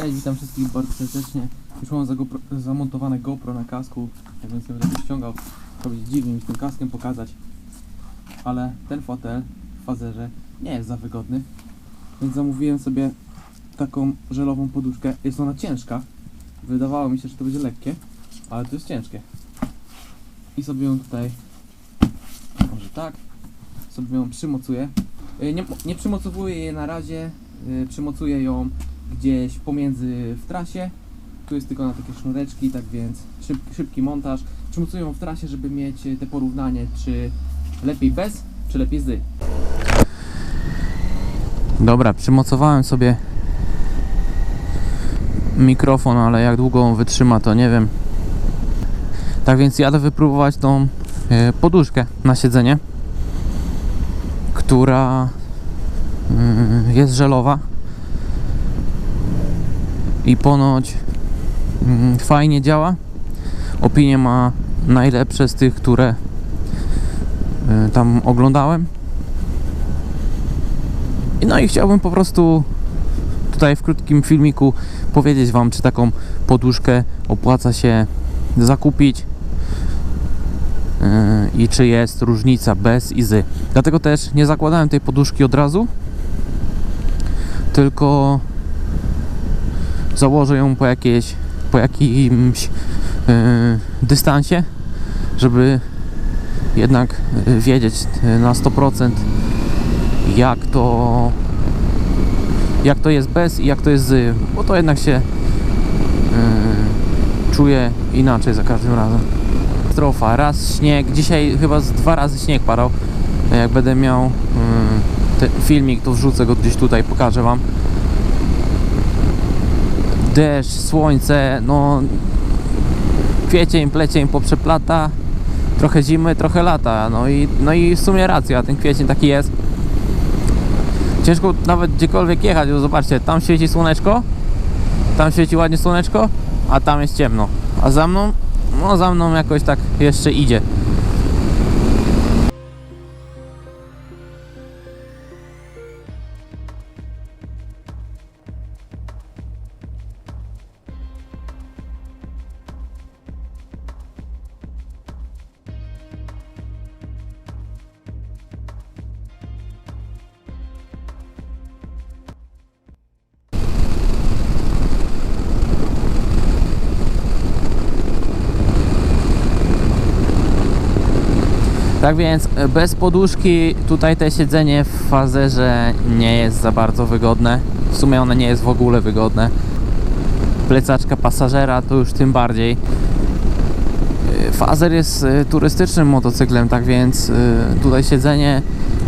Cześć, witam wszystkich bardzo serdecznie. Już mam zagopro- zamontowane GoPro na kasku, tak więc nie będę ściągał. To będzie dziwnie mi z tym kaskiem pokazać. Ale ten fotel w fazerze nie jest za wygodny. Więc zamówiłem sobie taką żelową poduszkę. Jest ona ciężka. Wydawało mi się, że to będzie lekkie, ale to jest ciężkie. I sobie ją tutaj, może tak, sobie ją przymocuję. Y, Nie, nie przymocowuję jej na razie, y, przymocuję ją gdzieś pomiędzy w trasie. Tu jest tylko na takie sznureczki, tak więc szyb, szybki montaż. Przymocuję w trasie, żeby mieć y, te porównanie, czy lepiej bez, czy lepiej z. Dobra, przymocowałem sobie mikrofon, ale jak długo on wytrzyma, to nie wiem. Tak więc jadę wypróbować tą e, poduszkę na siedzenie, która mm, jest żelowa i ponoć mm, fajnie działa. Opinie ma najlepsze z tych, które y, tam oglądałem. I No i chciałbym po prostu tutaj w krótkim filmiku powiedzieć Wam, czy taką poduszkę opłaca się zakupić yy, i czy jest różnica bez i z. Dlatego też nie zakładałem tej poduszki od razu, tylko założę ją po jakiejś, po jakimś yy, dystansie, żeby jednak yy, wiedzieć yy, na 100% jak to jak to jest bez i jak to jest z, bo to jednak się yy, czuje inaczej za każdym razem. Strofa, raz śnieg, dzisiaj chyba z dwa razy śnieg padał. Jak będę miał yy, filmik, to wrzucę go gdzieś tutaj, pokażę Wam deszcz, słońce, no kwiecień, plecień poprzeplata, trochę zimy, trochę lata, no i, no i w sumie racja, ten kwiecień taki jest. Ciężko nawet gdziekolwiek jechać, bo zobaczcie, tam świeci słoneczko, tam świeci ładnie słoneczko, a tam jest ciemno, a za mną, no za mną jakoś tak jeszcze idzie. Tak więc e, bez poduszki tutaj te siedzenie w fazerze nie jest za bardzo wygodne. W sumie one nie jest w ogóle wygodne. Plecaczka pasażera to już tym bardziej. E, Fazer jest e, turystycznym motocyklem, tak więc tutaj siedzenie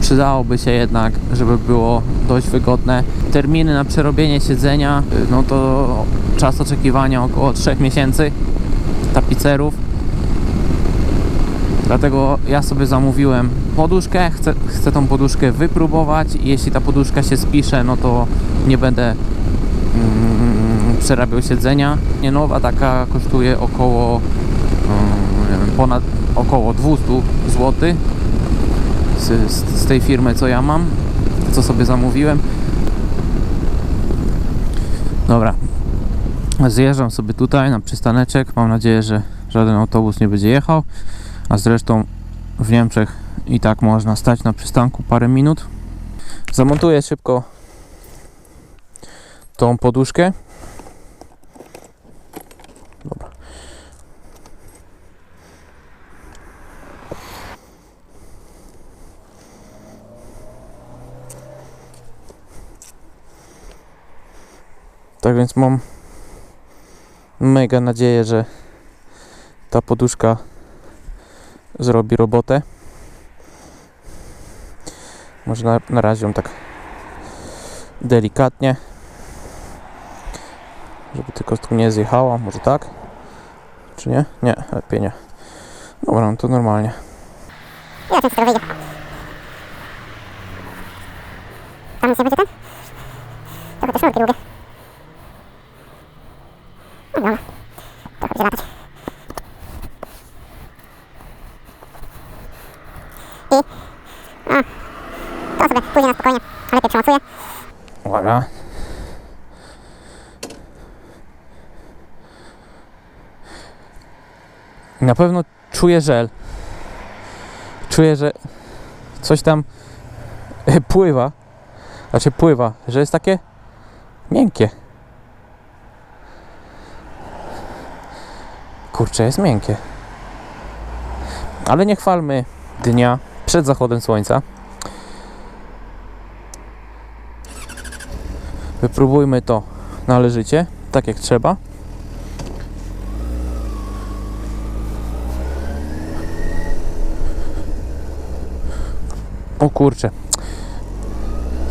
przydałoby się jednak, żeby było dość wygodne. Terminy na przerobienie siedzenia, no to czas oczekiwania około 3 miesięcy tapicerów. Dlatego ja sobie zamówiłem poduszkę, chcę, chcę tą poduszkę wypróbować i jeśli ta poduszka się spisze, no to nie będę mm, przerabiał siedzenia. Nie nowa taka kosztuje około mm, ponad około 200 zł z, z, z tej firmy co ja mam, co sobie zamówiłem. Dobra, zjeżdżam sobie tutaj na przystaneczek. Mam nadzieję, że żaden autobus nie będzie jechał. A zresztą w Niemczech i tak można stać na przystanku parę minut. Zamontuję szybko tą poduszkę. Dobra. Tak więc mam mega nadzieję, że ta poduszka zrobi robotę. Może na, na razie ją tak delikatnie, żeby tylko tu nie zjechała. Może tak? Czy nie? Nie, lepiej nie. Dobra, no to normalnie. Ja tego wyjdzie. Tam nic nie będzie ten? Trochę te sznurki długie. No dobra. Trochę będzie latać. I... A. To sobie pójdzie na spokojnie. A lepiej przymocuję. Uwaga. Na pewno czuję żel. Czuję, że coś tam pływa. Znaczy pływa, że jest takie miękkie. Kurczę, jest miękkie. Ale nie chwalmy dnia przed zachodem słońca. Wypróbujmy to należycie, tak jak trzeba. O kurczę.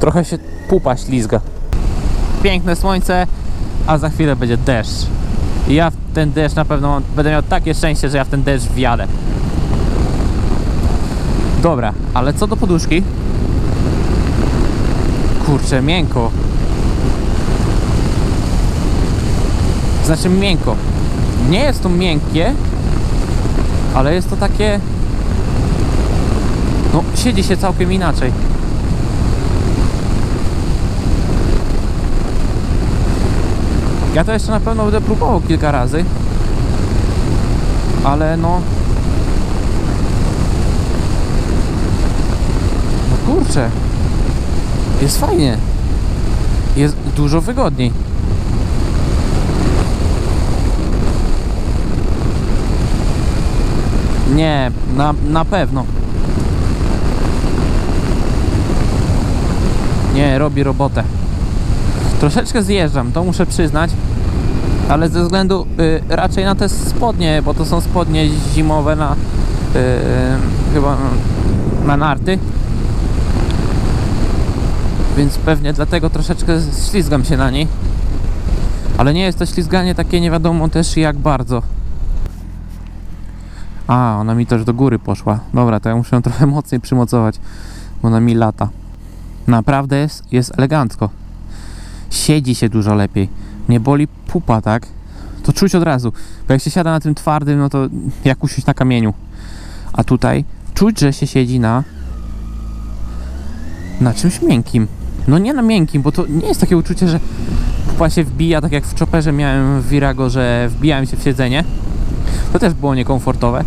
Trochę się pupa ślizga. Piękne słońce, a za chwilę będzie deszcz. I ja w ten deszcz na pewno będę miał takie szczęście, że ja w ten deszcz wjadę. Dobra, ale co do poduszki? Kurczę, miękko. Znaczy miękko. Nie jest to miękkie, ale jest to takie. No, siedzi się całkiem inaczej. Ja to jeszcze na pewno będę próbował kilka razy. Ale no. No kurczę. Jest fajnie. Jest dużo wygodniej. Nie, na, na pewno. Nie, robi robotę. Troszeczkę zjeżdżam, to muszę przyznać. Ale ze względu y, raczej na te spodnie, bo to są spodnie zimowe na y, chyba na narty. Więc pewnie dlatego troszeczkę ślizgam się na niej. Ale nie jest to ślizganie takie nie wiadomo też jak bardzo. A, ona mi też do góry poszła. Dobra, to ja muszę ją trochę mocniej przymocować, bo ona mi lata. Naprawdę jest, jest elegancko. Siedzi się dużo lepiej. Nie boli pupa, tak? To czuć od razu. Bo jak się siada na tym twardym, no to jak usiąść na kamieniu. A tutaj czuć, że się siedzi na na czymś miękkim. No nie na miękkim, bo to nie jest takie uczucie, że pupa się wbija, tak jak w chopperze miałem w Virago, że wbijałem się w siedzenie. To też było niekomfortowe.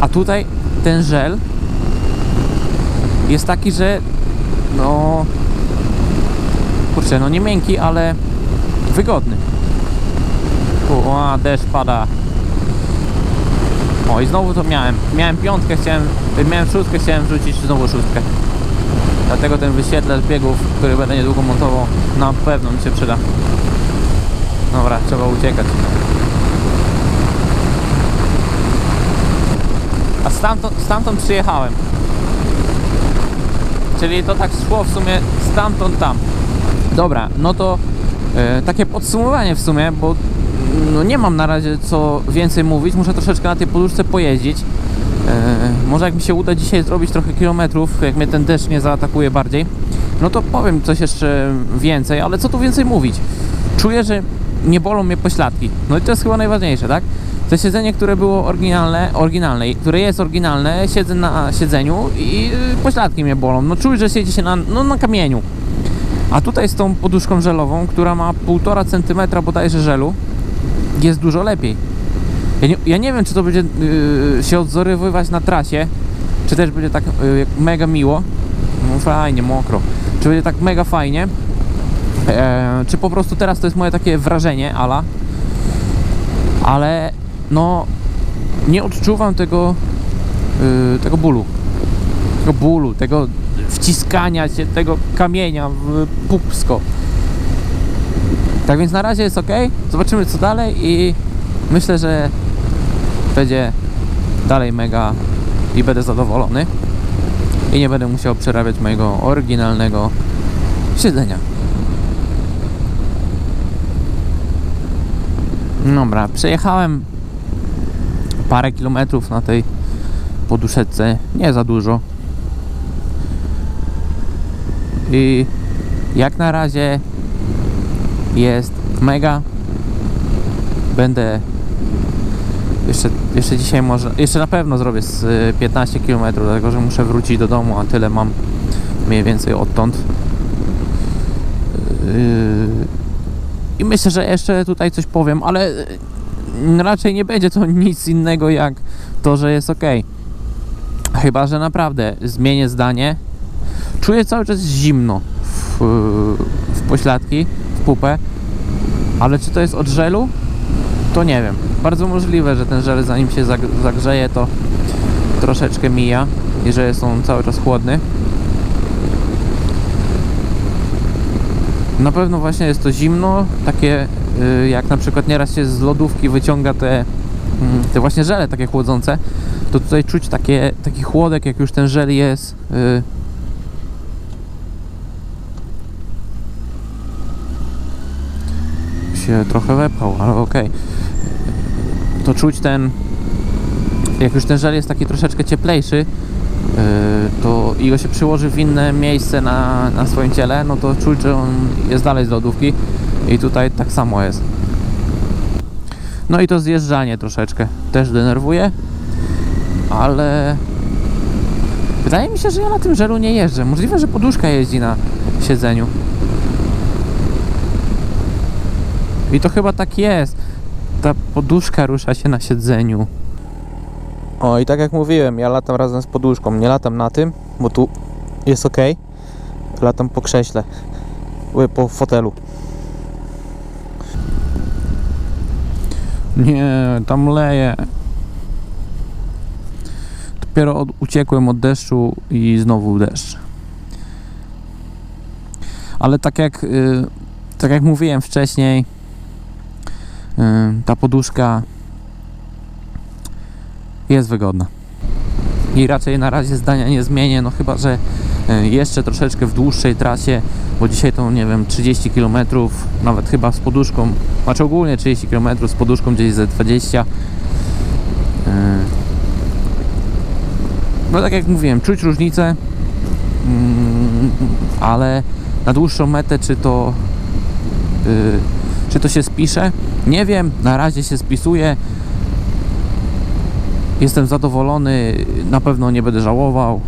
A tutaj ten żel jest taki, że no kurczę, no nie miękki, ale wygodny. U, a, deszcz pada. O i znowu to miałem. Miałem piątkę, chciałem, miałem szóstkę, chciałem wrzucić znowu szóstkę. Dlatego ten wyświetlacz biegów, który będę niedługo montował, na pewno mi się przyda. Dobra, trzeba uciekać. A stamtąd, stamtąd przyjechałem. Czyli to tak szło w sumie stamtąd tam. Dobra, no to e, takie podsumowanie w sumie, bo no nie mam na razie co więcej mówić. Muszę troszeczkę na tej poduszce pojeździć. E, może jak mi się uda dzisiaj zrobić trochę kilometrów, jak mnie ten deszcz nie zaatakuje bardziej, no to powiem coś jeszcze więcej, ale co tu więcej mówić? Czuję, że nie bolą mnie pośladki. No i to jest chyba najważniejsze, tak? To siedzenie, które było oryginalne, oryginalne, które jest oryginalne, siedzę na siedzeniu i y, pośladki mnie bolą. No czuję, że siedzi się na, no, na kamieniu. A tutaj z tą poduszką żelową, która ma 1,5 cm bodajże żelu, jest dużo lepiej. Ja nie, ja nie wiem, czy to będzie yy, się odzorywywać na trasie, czy też będzie tak yy, mega miło. No fajnie, mokro. Czy będzie tak mega fajnie, e, czy po prostu teraz to jest moje takie wrażenie, ala. Ale no, nie odczuwam tego, yy, tego bólu. Tego bólu, tego wciskania się tego kamienia w pupsko. Tak więc na razie jest ok. Zobaczymy co dalej i myślę, że będzie dalej mega i będę zadowolony. I nie będę musiał przerabiać mojego oryginalnego siedzenia. Dobra, przejechałem parę kilometrów na tej poduszeczce, nie za dużo. I jak na razie jest mega. Będę jeszcze, jeszcze dzisiaj może, jeszcze na pewno zrobię z y, 15 km, dlatego że muszę wrócić do domu, a tyle mam mniej więcej odtąd. Yy, I myślę, że jeszcze tutaj coś powiem, ale y, raczej nie będzie to nic innego jak to, że jest ok. Chyba, że naprawdę zmienię zdanie. Czuję cały czas zimno w, w pośladki, w pupę, ale czy to jest od żelu? To nie wiem. Bardzo możliwe, że ten żel zanim się zag- zagrzeje, to troszeczkę mija i że jest on cały czas chłodny. Na pewno właśnie jest to zimno, takie jak na przykład nieraz się z lodówki wyciąga te, mm, te właśnie żele takie chłodzące, to tutaj czuć takie, taki chłodek, jak już ten żel jest. y, się trochę wepchał, ale okej. To czuć ten, jak już ten żel jest taki troszeczkę cieplejszy, yy, to i go się przyłoży w inne miejsce na, na swoim ciele, no to czuć, że on jest dalej z lodówki i tutaj tak samo jest. No i to zjeżdżanie troszeczkę też denerwuje, ale wydaje mi się, że ja na tym żelu nie jeżdżę. Możliwe, że poduszka jeździ na siedzeniu. I to chyba tak jest. Ta poduszka rusza się na siedzeniu. O, i tak jak mówiłem, ja latam razem z poduszką. Nie latam na tym, bo tu jest ok. Latam po krześle, Ły, po fotelu. Nie, tam leje. Dopiero od, uciekłem od deszczu i znowu deszcz. Ale tak jak, y, tak jak mówiłem wcześniej, y, ta poduszka jest wygodna. I raczej na razie zdania nie zmienię, no chyba, że y, jeszcze troszeczkę w dłuższej trasie, bo dzisiaj to nie wiem, 30 km, nawet chyba z poduszką, znaczy ogólnie 30 km z poduszką gdzieś ze 20. Y, No tak jak mówiłem, czuć różnicę, mm, ale na dłuższą metę czy to y, czy to się spisze? Nie wiem, na razie się spisuje. Jestem zadowolony, na pewno nie będę żałował.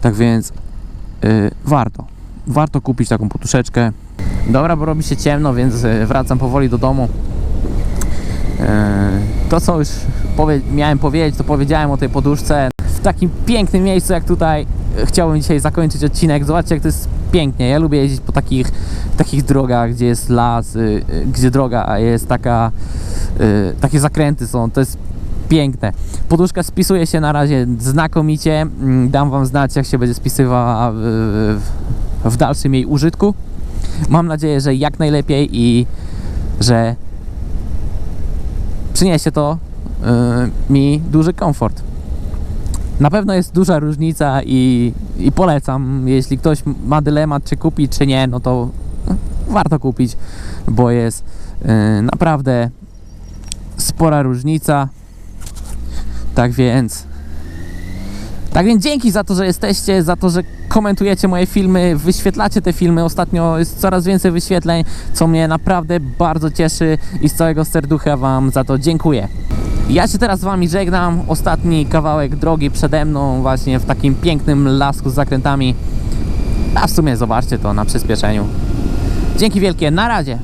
Tak więc y, warto. Warto kupić taką poduszeczkę. Dobra, bo robi się ciemno, więc y, wracam powoli do domu. Y, to co już powie miałem powiedzieć, to powiedziałem o tej poduszce. W takim pięknym miejscu jak tutaj y, chciałbym dzisiaj zakończyć odcinek. Zobaczcie jak to jest pięknie. Ja lubię jeździć po takich, takich drogach, gdzie jest las, y, y, gdzie droga jest taka, y, takie zakręty są. To jest piękne. Poduszka spisuje się na razie znakomicie. Mm, Dam Wam znać, jak się będzie spisywała w, w dalszym jej użytku. Mam nadzieję, że jak najlepiej i że przyniesie to y, mi duży komfort. Na pewno jest duża różnica i, i polecam, jeśli ktoś ma dylemat, czy kupić, czy nie, no to warto kupić, bo jest y, naprawdę spora różnica. Tak więc. Tak więc dzięki za to, że jesteście, za to, że komentujecie moje filmy, wyświetlacie te filmy. Ostatnio jest coraz więcej wyświetleń, co mnie naprawdę bardzo cieszy i z całego serducha Wam za to dziękuję. Ja się teraz z Wami żegnam. Ostatni kawałek drogi przede mną, właśnie w takim pięknym lasku z zakrętami. A w sumie zobaczcie to na przyspieszeniu. Dzięki wielkie, na razie!